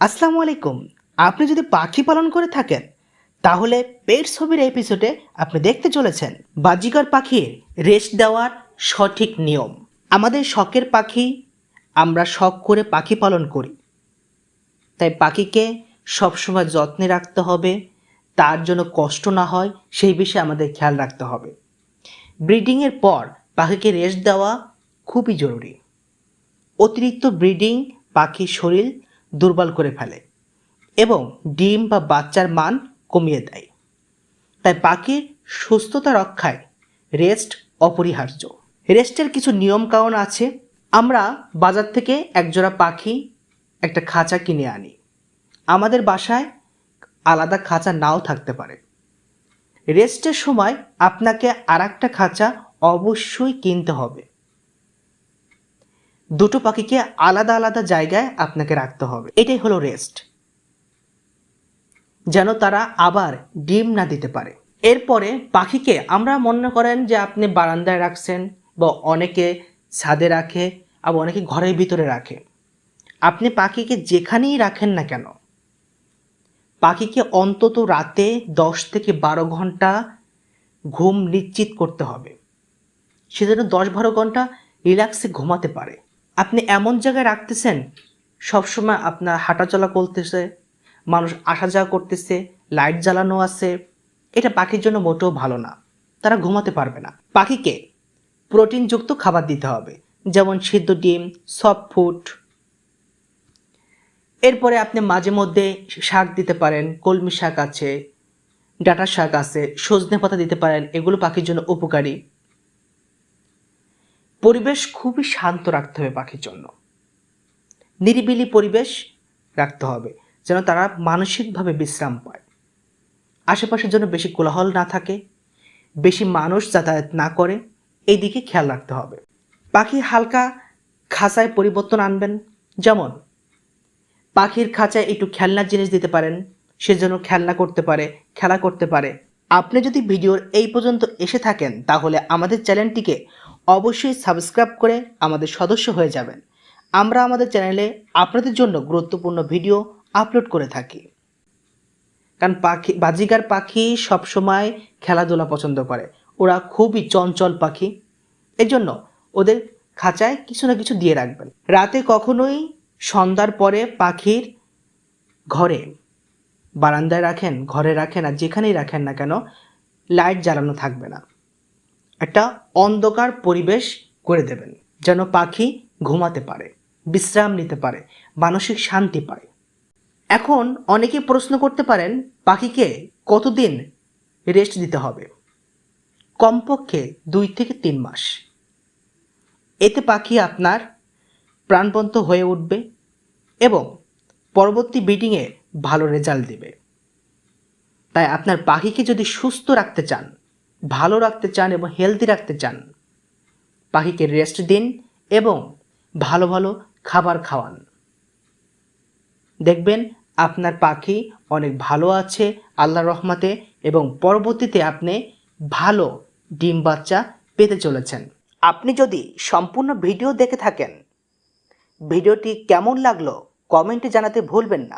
আসসালামু আলাইকুম। আপনি যদি পাখি পালন করে থাকেন, তাহলে পেট ছবির এপিসোডে আপনি দেখতে চলেছেন বাজিকর পাখির রেস্ট দেওয়ার সঠিক নিয়ম। আমাদের শখের পাখি, আমরা শখ করে পাখি পালন করি। তাই পাখিকে সবসময় যত্নে রাখতে হবে, তার জন্য কষ্ট না হয়, সেই বিষয়ে আমাদের খেয়াল রাখতে হবে। ব্রিডিংয়ের পর পাখিকে রেস্ট দেওয়া খুবই জরুরি। অতিরিক্ত ব্রিডিং পাখির শরীর দুর্বল করে ফেলে এবং ডিম বা বাচ্চার মান কমিয়ে দেয়। তাই পাখির সুস্থতা রক্ষায় রেস্ট অপরিহার্য। রেস্টের কিছু নিয়ম কারণ আছে। আমরা বাজার থেকে একজোড়া পাখি একটা খাঁচা কিনে আনি। আমাদের বাসায় আলাদা খাঁচা নাও থাকতে পারে। রেস্টের সময় আপনাকে আর একটা খাঁচা অবশ্যই কিনতে হবে। দুটো পাখিকে আলাদা আলাদা জায়গায় আপনাকে রাখতে হবে। এটাই হলো রেস্ট যেন তারা আবার ডিম না দিতে পারে। এরপরে পাখিকে আমরা মনে করেন যে আপনি বারান্দায় রাখছেন বা অনেকে ছাদে রাখে আবার অনেকে ঘরের ভিতরে রাখে। আপনি পাখিকে যেখানেই রাখেন না কেন, পাখিকে অন্তত রাতে দশ থেকে বারো ঘণ্টা ঘুম নিশ্চিত করতে হবে। সে দশ বারো ঘণ্টা রিল্যাক্সে ঘুমাতে পারে। আপনি এমন জায়গায় রাখতেছেন, সবসময় আপনার হাঁটাচলা করতেছে, মানুষ আসা যাওয়া করতেছে লাইট জ্বালানো আছে, এটা পাখির জন্য মোটেও ভালো না, তারা ঘুমাতে পারবে না। পাখিকে প্রোটিনযুক্ত খাবার দিতে হবে, যেমন সিদ্ধ ডিম সফট ফুড এরপরে আপনি মাঝে মধ্যে শাক দিতে পারেন, কলমি শাক আছে ডাটা শাক আছে, সজনে পাতা দিতে পারেন, এগুলো পাখির জন্য উপকারী। পরিবেশ খুবই শান্ত রাখতে হবে পাখির জন্য। নিরিবিলি পরিবেশ রাখতে হবে, যেন তারা মানসিকভাবে বিশ্রাম পায়। আশেপাশের জন্য বেশি কোলাহল না থাকে, বেশি মানুষ যাতায়াত না করে এই দিকে খেয়াল রাখতে হবে। পাখি হালকা খাঁচায় পরিবর্তন আনবেন, যেমন পাখির খাঁচায় একটু খেলনার জিনিস দিতে পারেন, সে খেলনা করতে পারে, খেলা করতে পারে। আপনি যদি ভিডিওর এই পর্যন্ত এসে থাকেন, তাহলে আমাদের চ্যানেলটিকে অবশ্যই সাবস্ক্রাইব করে আমাদের সদস্য হয়ে যাবেন। আমরা আমাদের চ্যানেলে আপনাদের জন্য গুরুত্বপূর্ণ ভিডিও আপলোড করে থাকি। কারণ পাখি, বাজিগার পাখি সবসময় খেলাধুলা পছন্দ করে। ওরা খুবই চঞ্চল পাখি। এজন্য ওদের খাঁচায় কিছু না কিছু দিয়ে রাখবেন। রাতে কখনোই সন্ধ্যার পরে পাখির ঘরে বারান্দায় রাখেন, ঘরে রাখেন আর যেখানেই রাখেন না কেন, লাইট জ্বালানো থাকবে না। একটা অন্ধকার পরিবেশ করে দেবেন, যেন পাখি ঘুমাতে পারে, বিশ্রাম নিতে পারে, মানসিক শান্তি পায়। এখন অনেকে প্রশ্ন করতে পারেন, পাখিকে কতদিন রেস্ট দিতে হবে? কমপক্ষে দুই থেকে তিন মাস। এতে পাখি আপনার প্রাণবন্ত হয়ে উঠবে এবং পরবর্তী ব্রিডিংয়ে ভালো রেজাল্ট দেবে। তাই আপনার পাখিকে যদি সুস্থ রাখতে চান ভালো রাখতে চান এবং হেলদি রাখতে চান। পাখিকে রেস্ট দিন এবং ভালো ভালো খাবার খাওয়ান। দেখবেন আপনার পাখি অনেক ভালো আছে আল্লাহ রহমাতে এবং পরবর্তীতে আপনি ভালো ডিম বাচ্চা পেতে চলেছেন। আপনি যদি সম্পূর্ণ ভিডিও দেখে থাকেন, ভিডিওটি কেমন লাগল কমেন্টে জানাতে ভুলবেন না।